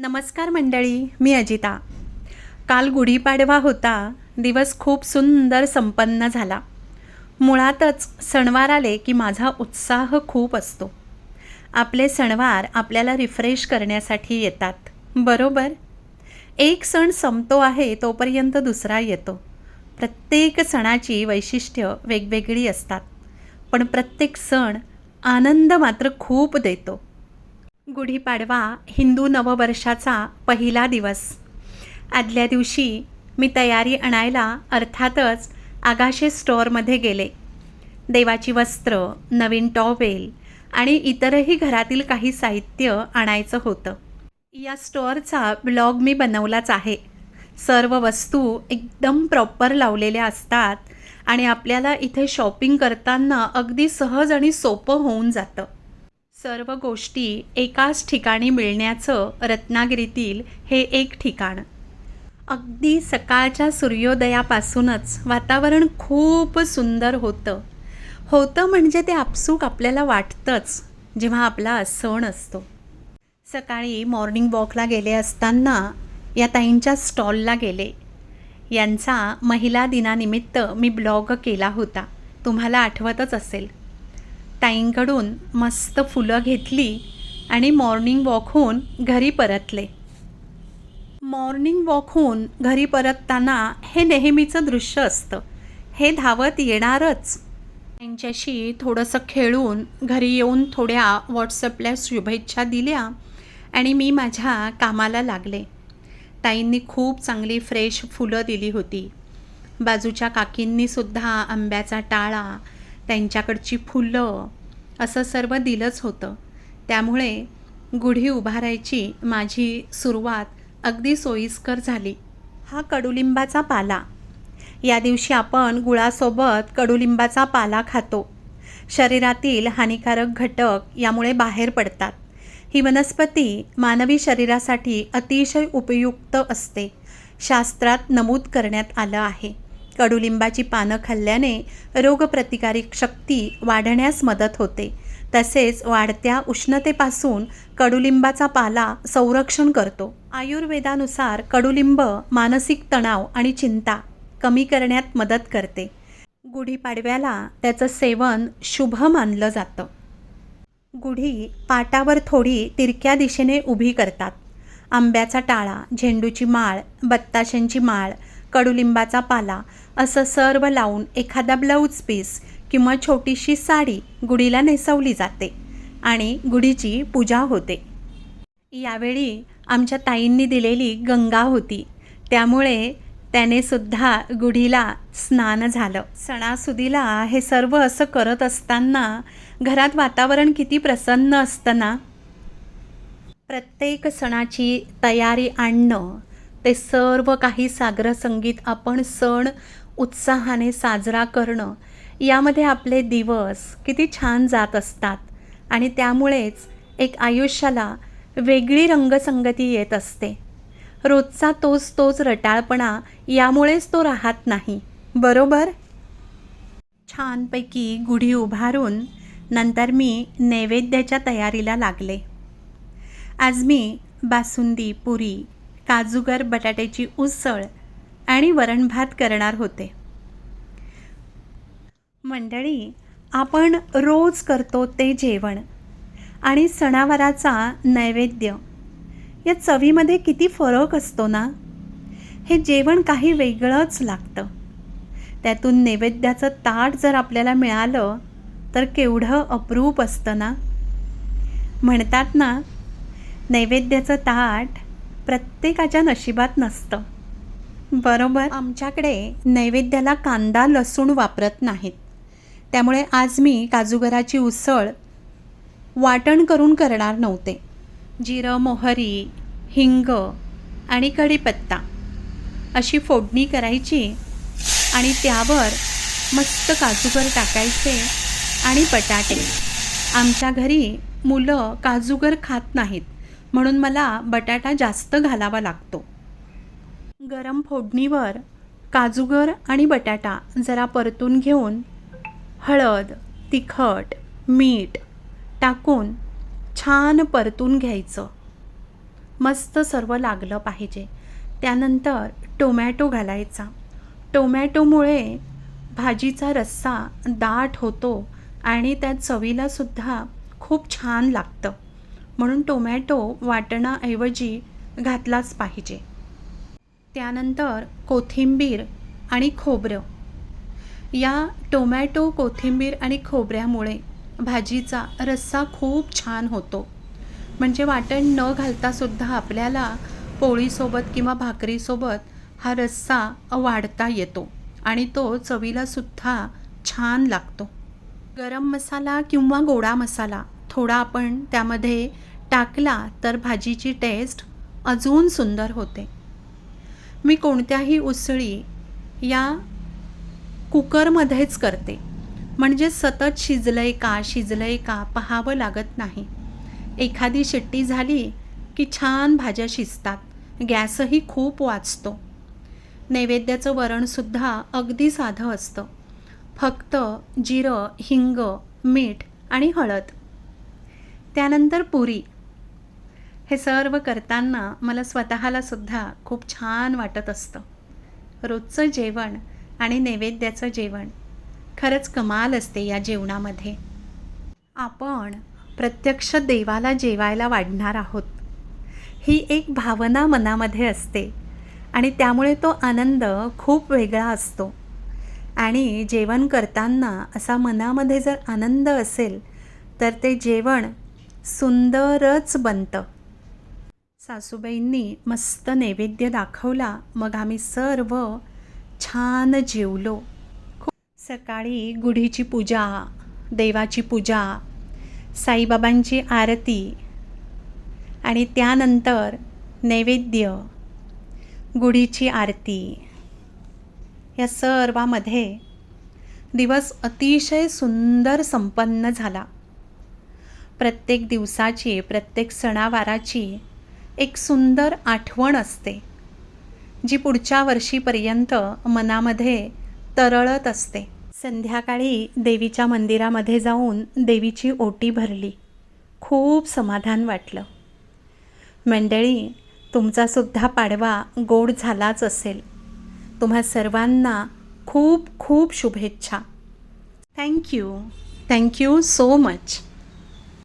नमस्कार मंडळी मी अजिता. काल गुढीपाडवा होता दिवस खूप सुंदर संपन्न झाला. मुळातच सणवार आले की माझा उत्साह खूप असतो. आपले सणवार आपल्याला रिफ्रेश करण्यासाठी येतात. बरोबर? एक सण संपतो आहे तोपर्यंत दुसरा येतो. प्रत्येक सणाची वैशिष्ट्य वेगवेगळी असतात. पण प्रत्येक सण आनंद मात्र खूप देतो. गुढीपाडवा हिंदू नववर्षाचा पहिला दिवस. आदल्या दिवशी मी तयारी आणायला अर्थातच आगाशे स्टोअरमध्ये गेले. देवाची वस्त्र नवीन टॉवेल आणि इतरही घरातील काही साहित्य आणायचं होतं. या स्टोअरचा ब्लॉग मी बनवलाच आहे. सर्व वस्तू एकदम प्रॉपर लावलेल्या असतात आणि आपल्याला इथे शॉपिंग करताना अगदी सहज आणि सोपं होऊन जातं. सर्व गोष्टी एकाच ठिकाणी मिळण्याचं रत्नागिरीतील हे एक ठिकाण. अगदी सकाळच्या सूर्योदयापासूनच वातावरण खूप सुंदर होतं. होतं म्हणजे ते आपसूक आपल्याला वाटतंच जेव्हा आपला सण असतो. सकाळी मॉर्निंग वॉकला गेले असताना या ताईंच्या स्टॉलला गेले. यांचा महिला दिनानिमित्त मी ब्लॉग केला होता. तुम्हाला आठवतच असेल. ताईंकडून मस्त फुलं घेतली आणि मॉर्निंग वॉकहून घरी परतले. मॉर्निंग वॉकहून घरी परतताना हे नेहमीचं दृश्य असतं. हे धावत येणारच. त्यांच्याशी थोडंसं खेळून घरी येऊन थोड्या व्हॉट्सअपला शुभेच्छा दिल्या आणि मी माझ्या कामाला लागले. ताईंनी खूप चांगली फ्रेश फुलं दिली होती. बाजूच्या काकींनीसुद्धा आंब्याचा टाळा त्यांच्याकडची फुलं असं सर्व दिलंच होतं. त्यामुळे गुढी उभारायची माझी सुरुवात अगदी सोयीस्कर झाली. हा कडुलिंबाचा पाला. या दिवशी आपण गुळासोबत कडुलिंबाचा पाला खातो. शरीरातील हानिकारक घटक यामुळे बाहेर पडतात. ही वनस्पती मानवी शरीरासाठी अतिशय उपयुक्त असते शास्त्रात नमूद करण्यात आलं आहे. कडुलिंबाची पानं खाल्ल्याने रोगप्रतिकारक शक्ती वाढण्यास मदत होते. तसेच वाढत्या उष्णतेपासून कडुलिंबाचा पाला संरक्षण करतो. आयुर्वेदानुसार कडुलिंब मानसिक तणाव आणि चिंता कमी करण्यात मदत करते. गुढीपाडव्याला त्याचं सेवन शुभ मानलं जातं. गुढी पाटावर थोडी तिरक्या दिशेने उभी करतात. आंब्याचा टाळा झेंडूची माळ बत्ताशांची माळ कडुलिंबाचा पाला असं सर्व लावून एखादा ब्लाऊज पीस किंवा छोटीशी साडी गुढीला नेसवली जाते आणि गुढीची पूजा होते. यावेळी आमच्या ताईंनी दिलेली गंगा होती. त्यामुळे त्याने सुद्धा गुढीला स्नान झालं. सणासुदीला हे सर्व असं करत असताना घरात वातावरण किती प्रसन्न असतं ना? प्रत्येक सणाची तयारी आणणं ते सर्व काही सागर संगीत आपण सण उत्साहाने साजरा करणं. यामध्ये आपले दिवस किती छान जात असतात आणि त्यामुळेच एक आयुष्याला वेगळी रंगसंगती येत असते. रोजचा तोच तोच रटाळपणा यामुळेच तो राहत नाही. बरोबर? छानपैकी गुढी उभारून नंतर मी नैवेद्याच्या तयारीला लागले. आज मी बासुंदी पुरी काजूगर बटाट्याची उसळ आणि वरणभात करणार होते. मंडळी आपण रोज करतो ते जेवण आणि सणावाराचा नैवेद्य. या चवीमध्ये किती फरक असतो ना? हे जेवण काही वेगळंच लागतं. त्यातून नैवेद्याचं ताट जर आपल्याला मिळालं तर केवढं अप्रूप असतं ना? म्हणतात ना नैवेद्याचं ताट प्रत्येकाच्या नशिबात नसतं. बरोबर. आमच्याकडे नैवेद्याला कांदा लसूण वापरत नाहीत. त्यामुळे आज मी काजूगराची उसळ वाटण करून करणार नव्हते. जिरं मोहरी हिंग आणि कढीपत्ता अशी फोडणी करायची आणि त्यावर मस्त काजूगर टाकायचे आणि बटाटे. आमच्या घरी मुलं काजूगर खात नाहीत म्हणून मला बटाटा जास्त घालावा लागतो. गरम फोडणीवर काजूगर आणि बटाटा जरा परतून घेऊन हळद तिखट मीठ टाकून छान परतून घ्यायचं. मस्त सर्व लागलं पाहिजे. त्यानंतर टोमॅटो घालायचा. टोमॅटोमुळे भाजीचा रस्सा दाट होतो आणि त्या चवीलासुद्धा खूप छान लागतं. म्हणून टोमॅटो वाटणाऐवजी घातलाच पाहिजे. त्यानंतर कोथिंबीर आणि खोबरं. या टोमॅटो कोथिंबीर आणि खोबऱ्यामुळे भाजीचा रस्सा खूप छान होतो. म्हणजे वाटण न घालतासुद्धा आपल्याला पोळीसोबत किंवा भाकरीसोबत हा रस्सा वाढता येतो आणि तो चवीलासुद्धा छान लागतो. गरम मसाला किंवा गोडा मसाला थोडा आपण त्यामध्ये टाकला तर भाजीची टेस्ट अजून सुंदर होते. मी कोणत्याही उसळी या कुकरमध्येच करते. म्हणजे सतत शिजलं आहे का शिजलं आहे का पहावं लागत नाही. एखादी शिट्टी झाली की छान भाज्या शिजतात. गॅसही खूप वाचतो. नैवेद्याचं वरणसुद्धा अगदी साधं असतं. फक्त जिरं हिंग मीठ आणि हळद. त्यानंतर पुरी. हे सर्व करताना मला स्वतःला सुद्धा खूप छान वाटत असतं. रोजचं जेवण आणि नैवेद्याचं जेवण. खरंच कमाल असते या जेवणामध्ये. आपण प्रत्यक्ष देवाला जेवायला वाढणार आहोत. ही एक भावना मनामध्ये असते आणि त्यामुळे तो आनंद खूप वेगळा असतो. आणि जेवण करताना असा मनामध्ये जर आनंद असेल तर ते जेवण सुंदरच बनतं. सासूबाईंनी मस्त नैवेद्य दाखवला. मग आम्ही सर्व छान जेवलो. सकाळी गुढीची पूजा देवाची पूजा साईबाबांची आरती आणि त्यानंतर नैवेद्य गुढीची आरती. या सर्वामध्ये दिवस अतिशय सुंदर संपन्न झाला. प्रत्येक दिवसाची प्रत्येक सणावाराची एक सुंदर आठवण असते जी पुढच्या वर्षीपर्यंत मनामध्ये तरळत असते. संध्याकाळी देवीच्या मंदिरामध्ये जाऊन देवीची ओटी भरली. खूप समाधान वाटलं. मंडळी तुमचासुद्धा पाडवा गोड झालाच असेल. तुम्हा सर्वांना खूप खूप शुभेच्छा. Thank you thank you so much